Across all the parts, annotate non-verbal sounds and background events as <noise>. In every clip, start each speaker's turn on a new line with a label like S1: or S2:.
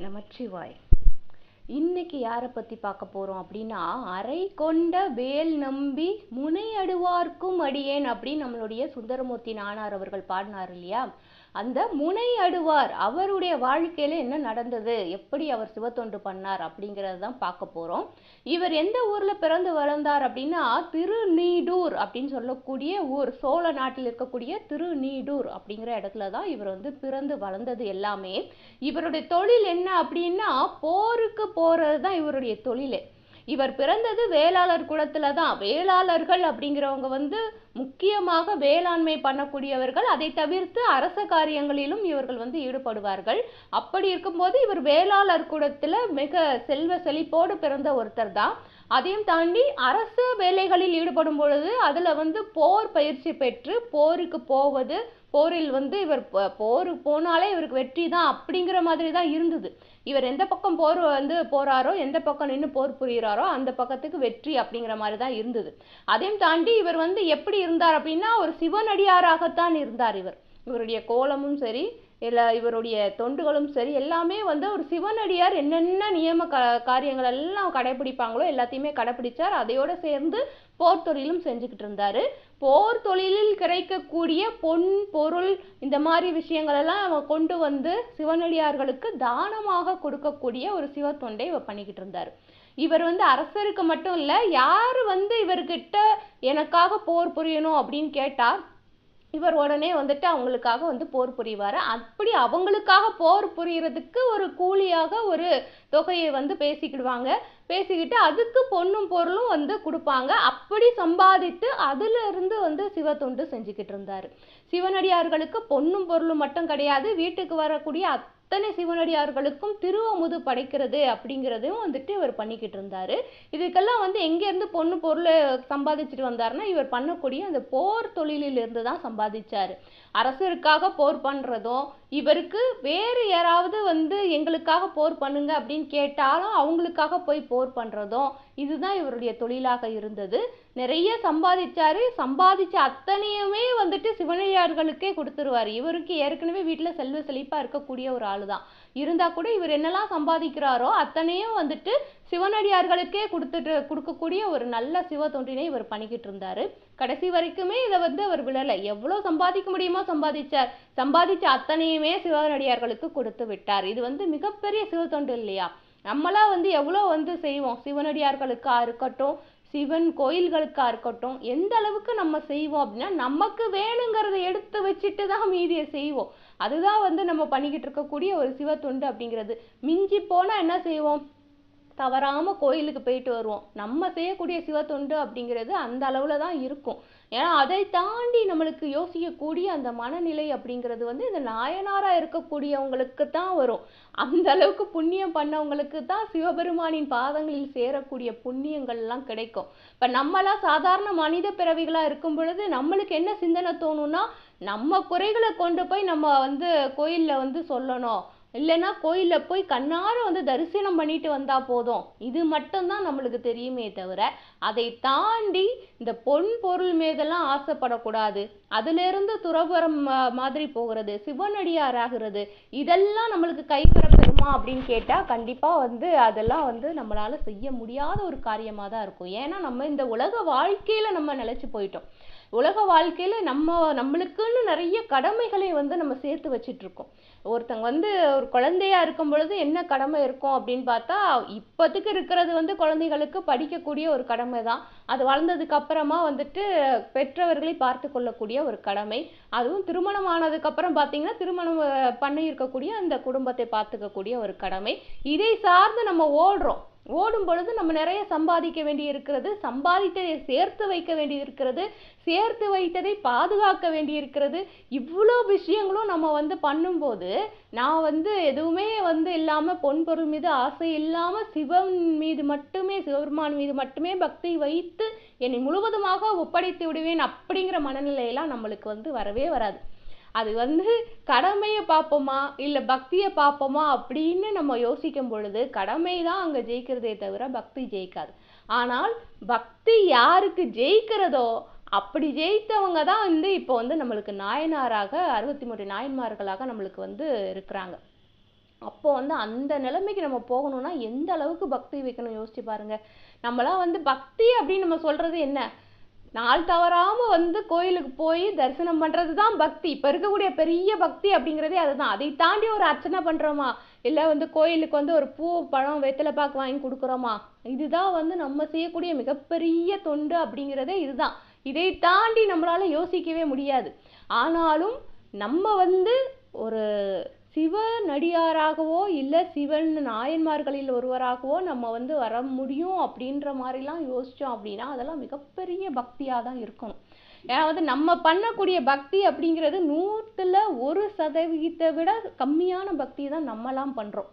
S1: நமச்சிவாய். இன்னைக்கு யாரை பத்தி பார்க்க போறோம் அப்படின்னா அரை கொண்ட வேல் நம்பி முனை அடுவார்க்கும் அடியேன் அப்படின்னு நம்மளுடைய சுந்தரமூர்த்தி நானார் அவர்கள் பாடினார் இல்லையா? அந்த முனை அடுவார் அவருடைய வாழ்க்கையில் என்ன நடந்தது? எப்படி அவர் சிவத்தொண்டு பண்ணார்? அப்படிங்கிறது தான் பார்க்க போகிறோம் இவர் எந்த ஊரில் பிறந்து வளர்ந்தார் அப்படின்னா திருநீடூர் அப்படின்னு சொல்லக்கூடிய ஊர் சோழ நாட்டில் இருக்கக்கூடிய திருநீடூர் அப்படிங்கிற இடத்துல தான் இவர் வந்து பிறந்து வளர்ந்தது எல்லாமே. இவருடைய தொழில் என்ன அப்படின்னா போருக்கு போகிறது தான் இவருடைய தொழிலே. இவர் பிறந்தது வேளாளர் குளத்தில் தான் வேளாளர்கள் அப்படிங்கிறவங்க வந்து முக்கியமாக வேளாண்மை பண்ணக்கூடியவர்கள். அதை தவிர்த்து அரச காரியங்களிலும் இவர்கள் வந்து ஈடுபடுவார்கள். அப்படி இருக்கும்போது இவர் வேளாளர் குளத்தில் மிக செல்வ செழிப்போடு பிறந்த ஒருத்தர் தான் அதையும் தாண்டி அரசு வேலைகளில் ஈடுபடும் பொழுது அதில் வந்து போர் பயிற்சி பெற்று போருக்கு போவது போரில் வந்து இவர் போர் போனாலே இவருக்கு வெற்றி தான் அப்படிங்கிற மாதிரி தான் இருந்தது. இவர் எந்த பக்கம் போர் வந்து போறாரோ எந்த பக்கம் நின்று போர் புரிகிறாரோ அந்த பக்கத்துக்கு வெற்றி அப்படிங்கிற மாதிரி தான் இருந்தது. அதையும் தாண்டி இவர் வந்து எப்படி இருந்தார் அப்படின்னா ஒரு சிவனடியாராகத்தான் இருந்தார் இவர். இவருடைய கோலமும் சரி எல்லா இவருடைய தொண்டுகளும் சரி எல்லாமே வந்து ஒரு சிவனடியார் என்னென்ன நியம க காரியங்கள் எல்லாம் கடைபிடிப்பாங்களோ எல்லாத்தையுமே கடைபிடிச்சார் அதையோட சேர்ந்து போர் தொழிலும் செஞ்சுக்கிட்டு இருந்தாரு. போர் தொழிலில் கிடைக்கக்கூடிய பொன் பொருள் இந்த மாதிரி விஷயங்களெல்லாம் அவன் கொண்டு வந்து சிவனடியார்களுக்கு தானமாக கொடுக்கக்கூடிய ஒரு சிவ தொண்டை இவர் பண்ணிக்கிட்டு இருந்தார். இவர் வந்து அரசருக்கு மட்டும் இல்லை யார் வந்து இவர்கிட்ட எனக்காக போர் புரியணும் அப்படின்னு கேட்டால் இவர் உடனே வந்துட்டு அவங்களுக்காக வந்து போர் புரிவார். அப்படி அவங்களுக்காக போர் புரியறதுக்கு ஒரு கூலியாக ஒரு தொகையை வந்து பேசிக்கிடுவாங்க. பேசிக்கிட்டு அதுக்கு பொண்ணும் பொருளும் வந்து கொடுப்பாங்க. அப்படி சம்பாதித்து அதிலிருந்து வந்து வந்து சிவத்தொண்டு செஞ்சுக்கிட்டு இருந்தார். சிவனடியார்களுக்கு பொண்ணும் பொருளும் மட்டும் கிடையாது. வீட்டுக்கு வரக்கூடிய அத்தனை சிவனடியார்களுக்கும் திருவமுது படைக்கிறது அப்படிங்கிறதையும் வந்துட்டு இவர் பண்ணிக்கிட்டு இருந்தாரு. இதுக்கெல்லாம் வந்து எங்கேருந்து பொண்ணு பொருளை சம்பாதிச்சுட்டு வந்தாருன்னா இவர் பண்ணக்கூடிய அந்த போர் தொழிலில் இருந்து தான் சம்பாதிச்சாரு. அரசருக்காக போர் பண்ணுறதும் இவருக்கு வேறு யாராவது வந்து எங்களுக்காக போர் பண்ணுங்க அப்படின்னு கேட்டாலும் அவங்களுக்காக போய் போர் பண்ணுறதும் இதுதான் இவருடைய தொழிலாக இருந்தது. நிறைய சம்பாதிச்சாரு. சம்பாதிச்ச அத்தனையுமே வந்துட்டு சிவனடியார்களுக்கே கொடுத்துருவாரு. இவருக்கு ஏற்கனவே வீட்டில் செல்வ செழிப்பாக இருக்கக்கூடிய ஒரு ஆள் ஆளுதான். இருந்தா கூட இவர் என்னெல்லாம் சம்பாதிக்கிறாரோ அத்தனையும் வந்துட்டு சிவனடியார்களுக்கே கொடுத்துட்டு கொடுக்கக்கூடிய ஒரு நல்ல சிவ தொண்டினை இவர் பண்ணிக்கிட்டு இருந்தாரு. கடைசி வரைக்குமே இதை வந்து அவர் விழலை. எவ்வளவு சம்பாதிக்க முடியுமோ சம்பாதிச்சார். சம்பாதிச்ச அத்தனையுமே சிவனடியார்களுக்கு கொடுத்து விட்டார். இது வந்து மிகப்பெரிய சிவ தொண்டு இல்லையா? நம்மளா வந்து எவ்வளோ வந்து செய்வோம்? சிவனடியார்களுக்கா இருக்கட்டும் சிவன் கோயில்களுக்காக இருக்கட்டும் எந்த அளவுக்கு நம்ம செய்வோம் அப்படின்னா நமக்கு வேணுங்கிறத எடுத்து வச்சுட்டு தான் மீதியை செய்வோம். அதுதான் வந்து நம்ம பண்ணிக்கிட்டு இருக்கக்கூடிய ஒரு சிவ தொண்டு அப்படிங்கிறது. மிஞ்சி போனால் என்ன செய்வோம்? தவறாமல் கோயிலுக்கு போயிட்டு வருவோம். நம்ம செய்யக்கூடிய சிவத்தொண்டு அப்படிங்கிறது அந்த அளவில் தான் இருக்கும். ஏன்னா அதை தாண்டி நம்மளுக்கு யோசிக்கக்கூடிய அந்த மனநிலை அப்படிங்கிறது வந்து இந்த நாயனாராக இருக்கக்கூடியவங்களுக்கு தான் வரும். அந்த அளவுக்கு புண்ணியம் பண்ணவங்களுக்கு தான் சிவபெருமானின் பாதங்களில் சேரக்கூடிய புண்ணியங்கள்லாம் கிடைக்கும். இப்போ நம்மளாம் சாதாரண மனித பிறவிகளாக இருக்கும் பொழுது நம்மளுக்கு என்ன சிந்தனை தோணும்னா நம்ம குறைகளை கொண்டு போய் நம்ம வந்து கோயிலில் வந்து சொல்லணும். இல்லைன்னா கோயிலில் போய் கண்ணார வந்து தரிசனம் பண்ணிட்டு வந்தால் போதும். இது மட்டும்தான் நம்மளுக்கு தெரியுமே தவிர அதை தாண்டி இந்த பொன் பொருள் மீதெல்லாம் ஆசைப்படக்கூடாது. அதிலிருந்து துறவரம் மாதிரி போகிறது சிவனடியார் ஆகிறது இதெல்லாம் நம்மளுக்கு கைவர பெறுமா அப்படின்னு கேட்டால் கண்டிப்பாக வந்து அதெல்லாம் வந்து நம்மளால் செய்ய முடியாத ஒரு காரியமாக தான் இருக்கும். ஏன்னா நம்ம இந்த உலக வாழ்க்கையில் நம்ம நிலச்சி போயிட்டோம். உலக வாழ்க்கையில் நம்ம நம்மளுக்குன்னு நிறைய கடமைகளை வந்து நம்ம சேர்த்து வச்சிட்ருக்கோம் ஒருத்தங்க வந்து ஒரு குழந்தையா இருக்கும் பொழுது என்ன கடமை இருக்கும் அப்படின்னு பார்த்தா இப்போதைக்கு இருக்கிறது வந்து குழந்தைகளுக்கு படிக்கக்கூடிய ஒரு கடமை தான். அது வளர்ந்ததுக்கு அப்புறமா வந்துட்டு பெற்றவர்களை பார்த்து கொள்ளக்கூடிய ஒரு கடமை. அதுவும் திருமணம் ஆனதுக்கப்புறம் பார்த்தீங்கன்னா திருமணம் பண்ணியிருக்கக்கூடிய பண்ணி இருக்கக்கூடிய அந்த குடும்பத்தை பார்த்துக்கக்கூடிய ஒரு கடமை. இதை சார்ந்து நம்ம ஓடுறோம். ஓடும் பொழுது நம்ம நிறைய சம்பாதிக்க வேண்டி இருக்கிறது சம்பாதித்ததை சேர்த்து வைக்க வேண்டி இருக்கிறது சேர்த்து வைத்ததை பாதுகாக்க வேண்டி இருக்கிறது இவ்வளோ விஷயங்களும் நம்ம வந்து பண்ணும்போது நான் வந்து எதுவுமே வந்து இல்லாமல் பொன் பொருள் மீது ஆசை இல்லாமல் சிவன் மீது மட்டுமே சிவபெருமான் மீது மட்டுமே பக்தி வைத்து என்னை முழுவதுமாக ஒப்படைத்து விடுவேன் அப்படிங்கிற மனநிலையெல்லாம் நம்மளுக்கு வந்து வரவே வராது. அது வந்து கடமையை பார்ப்போமா இல்லை பக்தியை பார்ப்போமா அப்படின்னு நம்ம யோசிக்கும் பொழுது கடமை தான் அங்கே ஜெயிக்கிறதே தவிர பக்தி ஜெயிக்காது. ஆனால் பக்தி யாருக்கு ஜெயிக்கிறதோ அப்படி ஜெயித்தவங்க தான் வந்து இப்போ வந்து நம்மளுக்கு நாயனாராக அறுபத்தி மூன்று நாயன்மார்களாக நம்மளுக்கு வந்து இருக்கிறாங்க. அப்போ வந்து அந்த நிலைமைக்கு நம்ம போகணும்னா எந்த அளவுக்கு பக்தி வைக்கணும் யோசிச்சு பாருங்க. நம்மளாம் வந்து பக்தி அப்படின்னு நம்ம சொல்றது என்ன? நாள் தவறாமல் வந்து கோயிலுக்கு போய் தரிசனம் பண்ணுறது தான் பக்தி. இப்போ இருக்கக்கூடிய பெரிய பக்தி அப்படிங்கிறதே அதுதான். அதை தாண்டி ஒரு அர்ச்சனை பண்ணுறோமா இல்லை வந்து கோயிலுக்கு வந்து ஒரு பூ பழம் வெத்தலை பாக்கு வாங்கி கொடுக்குறோமா? இதுதான் வந்து நம்ம செய்யக்கூடிய மிகப்பெரிய தொண்டு அப்படிங்கிறதே இதுதான். இதை தாண்டி நம்மளால் யோசிக்கவே முடியாது. ஆனாலும் நம்ம வந்து ஒரு சிவனடியாராகவோ இல்லை சிவன் நாயன்மார்களில் ஒருவராகவோ நம்ம வந்து வர முடியும் அப்படின்ற மாதிரிலாம் யோசித்தோம் அப்படின்னா அதெல்லாம் மிகப்பெரிய பக்தியாக தான் இருக்கணும். ஏன்னா வந்து நம்ம பண்ணக்கூடிய பக்தி அப்படிங்கிறது நூற்றுல ஒரு சதவீதத்தை விட கம்மியான பக்தி தான் நம்மலாம் பண்ணுறோம்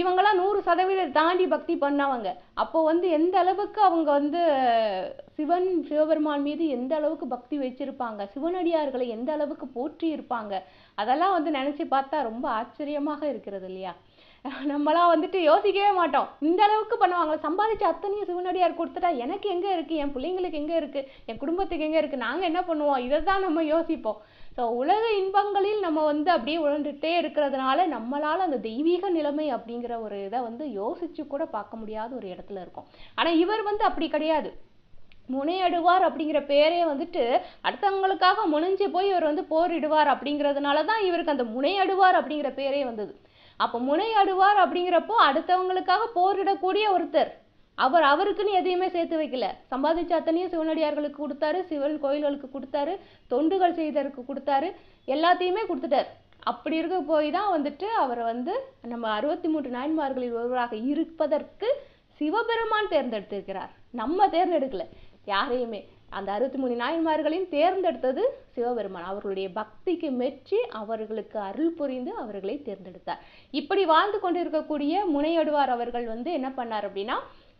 S1: இவங்கெல்லாம் நூறு சதவீதம் தாண்டி பக்தி பண்ணவங்க. அப்போ வந்து எந்த அளவுக்கு அவங்க வந்து சிவன் சிவபெருமான் மீது எந்த அளவுக்கு பக்தி வச்சிருப்பாங்க சிவனடியார்களை எந்த அளவுக்கு போற்றி இருப்பாங்க அதெல்லாம் வந்து நினைச்சு பார்த்தா ரொம்ப ஆச்சரியமாக இருக்கிறது இல்லையா? <laughs> நம்மளாம் வந்துட்டு யோசிக்கவே மாட்டோம். இந்த அளவுக்கு பண்ணுவாங்க சம்பாதிச்ச அத்தனையும் சிவனடியார் கொடுத்துட்டா எனக்கு எங்கே இருக்குது என் பிள்ளைங்களுக்கு எங்கே இருக்குது என் குடும்பத்துக்கு எங்கே இருக்குது நாங்கள் என்ன பண்ணுவோம்? இதை தான் நம்ம யோசிப்போம். ஸோ உலக இன்பங்களில் நம்ம வந்து அப்படியே உழந்துட்டே இருக்கிறதுனால நம்மளால் அந்த தெய்வீக நிலைமை அப்படிங்கிற ஒரு இதை வந்து யோசிச்சு கூட பார்க்க முடியாத ஒரு இடத்துல இருக்கும். ஆனால் இவர் வந்து அப்படி கிடையாது. முனையடுவார் அப்படிங்கிற பேரே வந்துட்டு அடுத்தவங்களுக்காக முனைஞ்சு போய் இவர் வந்து போரிடுவார் அப்படிங்கிறதுனால தான் இவருக்கு அந்த முனையடுவார் அப்படிங்கிற பேரே வந்தது. அப்போ முனையடுவார் அப்படிங்கிறப்போ அடுத்தவங்களுக்காக போரிடக்கூடிய ஒருத்தர். அவர் அவருக்குன்னு எதையுமே சேர்த்து வைக்கல. சம்பாதிச்ச அத்தனையும் சிவனடியார்களுக்கு கொடுத்தாரு சிவன் கோயில்களுக்கு கொடுத்தாரு தொண்டுகள் செய்ததற்கு கொடுத்தாரு எல்லாத்தையுமே கொடுத்துட்டார். அப்படி இருக்க போய் தான் வந்துட்டு அவரை வந்து நம்ம அறுபத்தி மூன்று நாயன்மார்களில் ஒருவராக இருப்பதற்கு சிவபெருமான் தேர்ந்தெடுத்திருக்கிறார். நம்ம தேர்ந்தெடுக்கல யாரையுமே. அந்த அறுபத்தி மூணு நாயன்மார்களையும் தேர்ந்தெடுத்தது சிவபெருமான். அவர்களுடைய பக்திக்கு மெச்சி அவர்களுக்கு அருள் புரிந்து அவர்களை தேர்ந்தெடுத்தார். இப்படி வாழ்ந்து கொண்டிருக்கக்கூடிய முனையடுவார் அவர்கள் வந்து என்ன பண்ணார் அப்படின்னா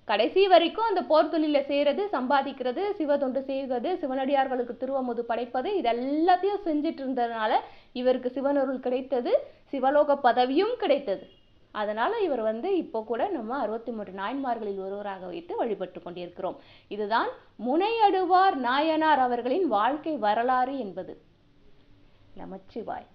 S1: கடைசி வரைக்கும் அந்த போர் தொழில செய்கிறது சம்பாதிக்கிறது சிவதொண்டு செய்வது சிவனடியார்களுக்கு திருவமுது படைப்பது இது எல்லாத்தையும் செஞ்சிட்டு இருந்ததுனால இவருக்கு சிவனருள் கிடைத்தது சிவலோக பதவியும் கிடைத்தது. அதனால் இவர் வந்து இப்போ கூட நம்ம அறுபத்தி மூன்று நாயன்மார்களில் ஒருவராக வைத்து வழிபட்டு கொண்டிருக்கிறோம். இதுதான் முனையடுவார் நாயனார் அவர்களின் வாழ்க்கை வரலாறு என்பது. நமச்சிவாய்.